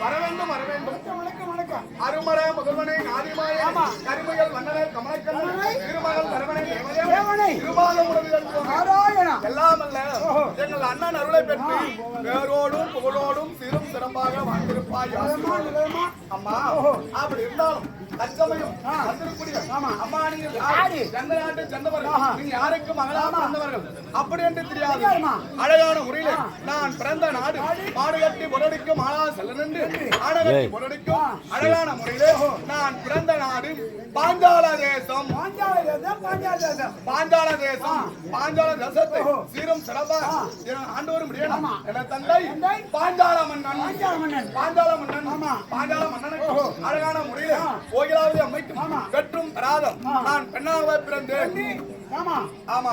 வர வேண்டும் வர வேண்டும் வணக்கம் வணக்கம். அருமர முதல்வனை நாதிமாய கருமைகள் மன்னரை கமலக்கண்ணன் திருமகள் தரவனை தேவனை. திருமால முரளிதன் நாராயணா. எல்லாம் அல்ல. எங்கள் அண்ணன் அருளை பெற்று வேரோடும் புகழோடும் சிறும் சிறப்பாக வாழ்ந்திருப்பாய்? அம்மா அப்படி இருந்தாலும் தற்சமயம் அம்மா நீங்கள்? எந்த நாட்டை. நீங்க யாருக்கு மகளா பிறந்தவர்கள்? அப்படி என்று தெரியாது. அழகான முறையில நான் பிறந்த நாடு மாடு கட்டி முரடிக்கும் ஆளா செல்ல நின்று அழகான முறையிலே நான் பிறந்த நாடு பாஞ்சால தேசம். பாஞ்சால பாஞ்சால தேசம் பாஞ்சால தேசம் பாஞ்சால தேசத்தை சீரும் சிறப்பா ஆண்டவர் முடியணும். என தந்தை பாஞ்சால மன்னன். பாஞ்சால மன்னன். பாஞ்சால மன்னன். பாஞ்சால மன்னனுக்கு அழகான முறையில கோயிலாவது அமைக்கும். வெற்றும் பெறாதம் நான் பெண்ணாக பிறந்தேன். ஆமா. ஆமா.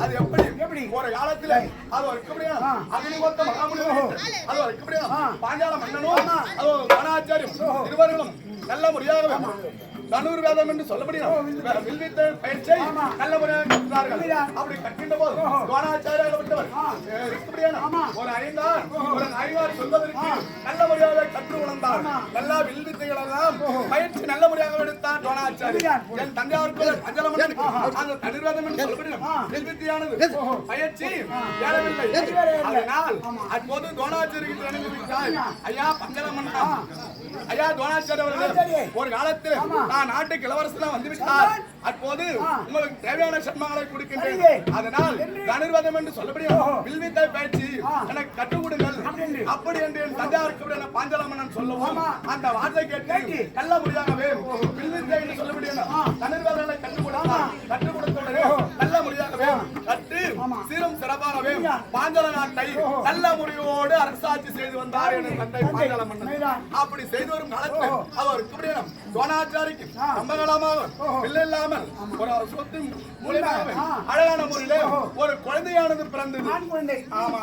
அது எப்படி? எப்படி? ஒரு காலத்துல அது ஒரு எப்படியா அக்னிகோத்த மகாமுனிவர் அது ஒரு எப்படியா பாஞ்சால மன்னனும் அது ஒரு வனாச்சாரியம் இருவர்களும் நல்ல முறையாக தனுர் வேதம் என்று சொல்லப்படுகிறார் வில்வித்த. பயிற்சியை நல்ல முறையாக அப்படி கற்கின்ற போது துவானாச்சாரியாக விட்டவர். ஒரு ஐந்தார் ஒரு ஐந்தார் சொல்வதற்கு நல்ல முறையாக கற்று உணர்ந்தார். நல்ல வில்வித்தைகள் எல்லாம் பயிற்சி நல்ல முறையாக எடுத்தார் துவானாச்சாரி என் தந்தையாருக்கு அஞ்சலமன் அந்த தனிர்வேதம் என்று சொல்லப்படுகிறார் வில்வித்தையானது பயிற்சி ஏறவில்லை. அதனால் அப்போது துவானாச்சாரிக்கு ஐயா பஞ்சலமன்னா ஐயா துவானாச்சாரி அவர்களே ஒரு காலத்தில் நான் நாட்டுக்கு இளவரசனா வந்து விட்டார் அப்போது உங்களுக்கு தேவையான சன்மானங்களை கொடுக்கின்றேன். அதனால் தனிர்வாதம் என்று சொல்லப்படுகிற வில்வித்தை பயிற்சி எனக்கு கற்றுக் கொடுங்கள். அப்படி என்று. என் தந்தையாருக்கு என பாஞ்சலமன்னன் சொல்லவும் அந்த வார்த்தை கேட்டு நல்ல முறையாகவே வில்வித்தை என்று சொல்லப்படுகிற தனிர்வாதங்களை கற்றுக் கொடுத்தார். பாஞ்சல நாட்டை நல்ல முறையோடு அரசாட்சி செய்து வந்தார் என தந்தை பாஞ்சல மன்னன். அப்படி செய்து வரும் காலத்தில் அவர் குபடியனம் துவானாச்சாரிக்கு ரொம்ப காலமாக பிள்ளை இல்லாமல் ஒரு சொத்து மூலியமாக அழகான முறையிலே ஒரு குழந்தையானது பிறந்தது. ஆண் குழந்தை. ஆமா.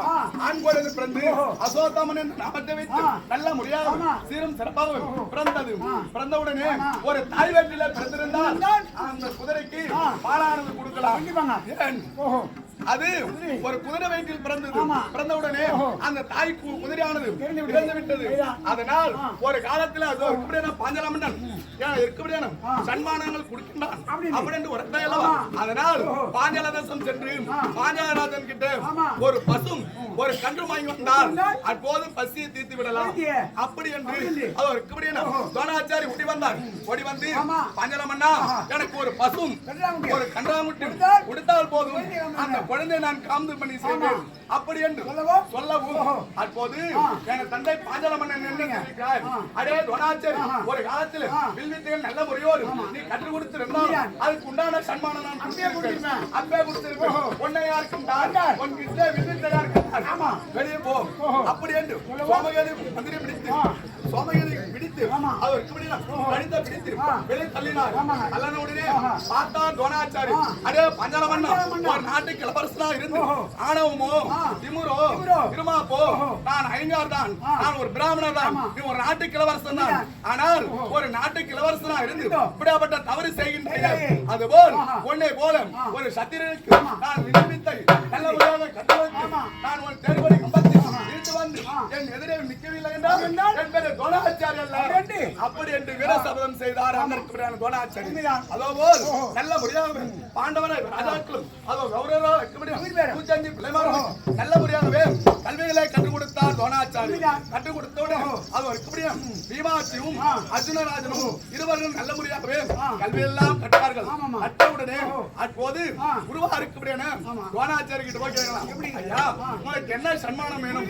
ஆண் குழந்தை பிறந்து அசோத்தாமன் என்று நாமத்தை வைத்து நல்ல முறையாக சீரும் சிறப்பாக பிறந்தது. பிறந்தவுடனே ஒரு தாய் வீட்டில பிறந்திருந்தால் அந்த குதிரைக்கு பாலானது கொடுக்கலாம். அது ஒரு குதிரை வயிற்றில் பிறந்தது. பிறந்தவுடனே அந்த தாய் குதிரையானது இறந்து விட்டது. அதனால் ஒரு காலத்துல அது பாஞ்சலாமன்னன் ஏன் இருக்கபடியான சன்மானங்கள் கொடுக்கின்றான். அப்படின்னு அல்லவா அதனால் பாஞ்சால தேசம் சென்று பாஞ்சாலராஜன் கிட்ட ஒரு பசும் ஒரு கன்று வாங்கி வந்தால் அப்போது பசியை தீர்த்து விடலாம். அப்படி என்று அது ஒரு வந்தார் ஓடி வந்து பாஞ்சாலமன்னா எனக்கு ஒரு பசும் ஒரு கன்றாமுட்டி கொடுத்தால்? போதும். அந்த குழந்தை நான் காந்து பண்ணி செய்வேன் அப்படி என்று சொல்லவும். அப்போது என் தந்தை பாஞ்சலமன்னன் என்ன? அடே துரோணாச்சாரி ஒரு காலத்தில் வில்வித்தைகள் நல்ல முறையோடு நீ கற்றுக் கொடுத்திருந்தால் அதுக்கு உண்டான சன்மானம் நான் அப்பே கொடுத்திருப்பேன். உன்னை யாருக்கும் தான் உன் கிட்ட வில்வித்தை யாருக்கும் ஆமா. வெளியே போ. அப்படி என்று சோமகேதி மந்திரி பிடித்து சோமகேதி பிடித்து அவர் கடித்த பிடித்து வெளியே தள்ளினார். தள்ளன உடனே பார்த்தா துரோணாச்சாரி. அடே பஞ்சலமன்னா ஒரு நாட்டுக்கு இளவரசனா இருந்து ஆணவமோ திமுறோ இருமாப்போ நான் ஐங்கார் தான். நான் ஒரு பிராமணர் தான். நீ ஒரு நாட்டுக்கு இளவரசன் தான். ஆனால் ஒரு நாட்டுக்கு இளவரசனா இருந்து இப்படியாப்பட்ட தவறு செய்கின்றீர்கள். அதுபோல் உன்னை போல ஒரு சத்திரனுக்கு நான் விண்ணப்பித்தை நல்ல முறையாக கற்றுவைத்து நான் ஒரு தேர்வடி இழுத்து வந்து என் எதிரே நிற்கவில்லை என்றால் என் பேரு அல்ல. அப்படி என்று வீரசபதம் செய்தார். அங்கிருக்கிற துரோணாச்சாரி அதோபோல் நல்ல முறையாக பாண்டவனை ராஜாக்களும் அதோ முடியும் பூச்சந்தி பிள்ளைமார்களும் நல்ல முறையாகவே கல்விகளை கற்றுக் கொடுத்தார் தோணாச்சாரி உண்மைதான். கற்றுக் கொடுத்தோடு அது ஒரு இப்படியும் பீமாட்சியும் அர்ஜுனராஜனும் இருவரும் நல்ல முறையாகவே கல்வியெல்லாம் கற்றார்கள். கற்றவுடனே அப்போது ஆ. குருவா இருக்கக்கூடியன தோணாச்சாரி கிட்ட போய் கேட்கலாம். ஐயா உங்களுக்கு என்ன சன்மானம் வேணும்?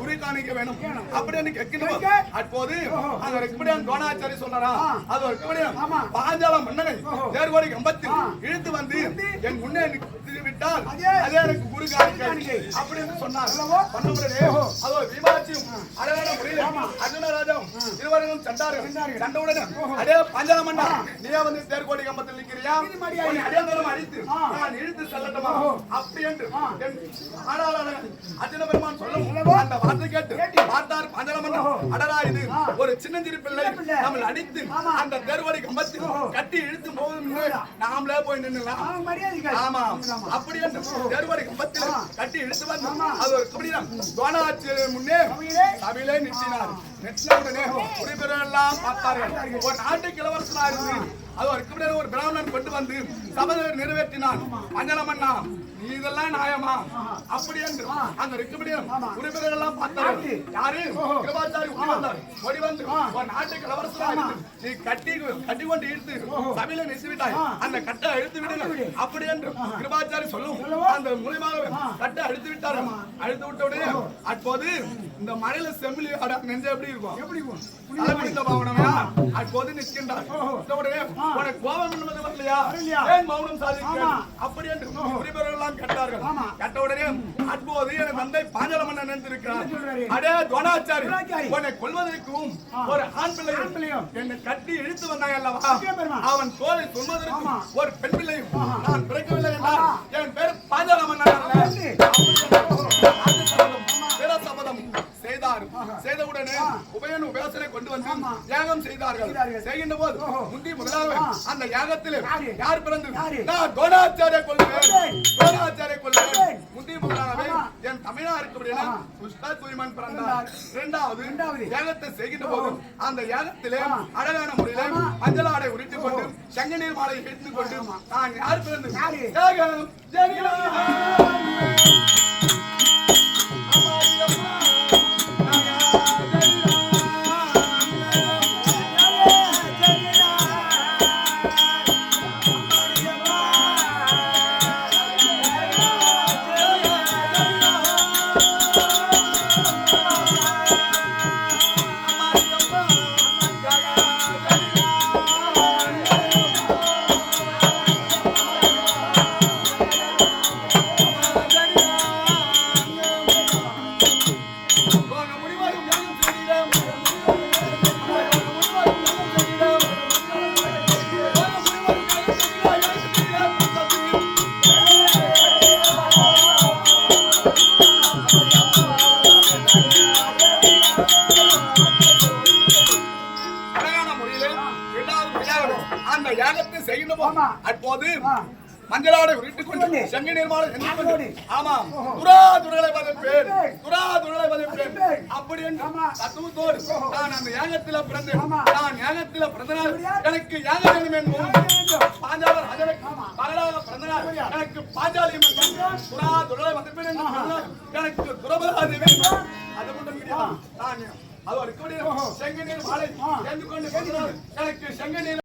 உரி காணிக்கை வேணும். அப்படின்னு கேட்கணும் கேட்க. அப்போது அந்த ரெக்குபடியான் தோணாச்சாரி சொல்றாரா? அது ஒரு ரெக்குபடியான் ஆமா. பாஞ்சால மன்னனை தேர்கோடி கம்பத்தில். இழுத்து வந்து என் முன்னே விட்டால் அதே. அதே எனக்கு குரு காணிக்கை. அப்படின்னு சொன்னார். அதோ விமாச்சியும் அழகான முறையில் அர்ஜுனராஜம் இருவரும் சண்டார்கள் சண்டவுடனே அடே பாஞ்சால மன்னா நீயே வந்து தேர்கோடி கம்பத்தில் நிற்கிறியா? அடையாளம் அடித்து ஆ. நான் இழுத்து செல்லட்டுமா? அப்படி என்று ஆ. என் ஆளாளான அர்ஜுன பெருமான் சொல்லும்? அந்த வார்த்தை கேட்டு. பார்த்தார் பாஞ்சால மன்னா அடரா இது ஒரு சின்னஞ்சிறு பிள்ளை. நம்மளை அடித்து. அந்த தேர்கோடி கம்பத்தில் கட்டி இழுத்து போகும் நாமளே போய் நின்னுலாம் ஆமா அப்படி என்று தேர்வாடி கம்பத்தில் கட்டி இழுத்து வந்து ஆமா. அது ஒரு கபடிதான். துவானாச்சி முன்னே சபையிலே நிறுத்தினார் நிறுத்தின உடனே பார்த்தார்கள். ஒரு நாட்டுக்கு இளவரசனா இருந்து அது ஒரு கபடியான ஒரு பிராமணன் கொண்டு வந்து சபை நிறைவேற்றினான். மஞ்சளமண்ணா நீ இதெல்லாம் நியாயமா? அப்படி என்று. அந்த ரிக்கபடியும் குடிபெறெல்லாம் பார்த்தார்கள் யாரு? கிருபாச்சாரி ஓடி வந்தார். ஓடி வந்து ஒரு இளவரசனா இருந்து நீ கட்டி கட்டி கொண்டு இழுத்து சபையில நிறுத்தி விட்டாய் அந்த கட்டை இழுத்து விடுங்க அப்படி என்று கிருபாச்சாரி சொல்லும். அந்த மூலியமாக கட்டை அழுத்து விட்டார்கள் அழுத்து விட்ட உடனே அப்போது இந்த மழையில செம்பிலி அட நெஞ்ச எப்படி இருக்கும்? எப்படி இருக்கும்? பாவனமையா அப்போது நிற்கின்றார். உடனே உனக்கு கோபம் என்பது வரலையா? மௌனம் சாதிக்க. அப்படி என்று குடிபெறலாம் கேட்டார்கள். கேட்ட உடனே அப்போது என் தந்தை பாஞ்சல மன்னன்? நினைத்திருக்கிறார் அடே துவனாச்சாரி. உன்னை கொல்வதற்கும் ஒரு ஆண் பிள்ளையும். என்னை கட்டி இழுத்து வந்தாங்க அல்லவா. அவன் தோலை சொல்வதற்கும். ஒரு பெண் பிள்ளையும் நான் பிறக்கவில்லை என்றால் என் பேர் பாஞ்சால மன்னன் செய்கின்ற போது முந்தி அந்த யாகத்தில் யாரு? யார் பிறந்து யாரு? நான் கோடாச்சாரிய கொள்வேன். கோடாச்சாரிய கொள்வேன். முந்தி முதலாகவே ஆமா. என் தமிழா இருக்கக்கூடிய தூய்மன் பிறந்தார். இரண்டாவது. யாகத்தை செய்கின்ற போது அந்த யாகத்திலே. அழகான முறையிலே ஆடை உரித்துக் கொண்டு செங்கநீர் மாலை எடுத்துக் கொண்டு நான் யார் பிறந்து? யாகம். ஆ. மஞ்சளாடை உருட்டிக் கொண்டு கொண்டு. செங்கி நிர்மாணம் செஞ்சு கொண்டு. அதோடு. ஆமாம். துரா துரலை வதைப்பேன் துரா வதைப்பேன் வதைப்பேன். அப்படி என்று. தத்துவத்தோடு நான் அந்த யாகத்தில பிறந்தேன். நான் யாகத்தில பிறந்தனால்? எனக்கு யாகம் வேண்டும் என்போம் வேண்டும். பாஞ்சால ராஜனுக்கு பகலாக பிறந்தனால் எனக்கு பாஞ்சாலியம். துரா துரலை வதைப்பேன் என்று எனக்கு துரபலாதி வேண்டும். அது மட்டும் கிடையாது நான் அது ஒரு செங்கநீர் மாலை கொண்டு எனக்கு செங்கநீர்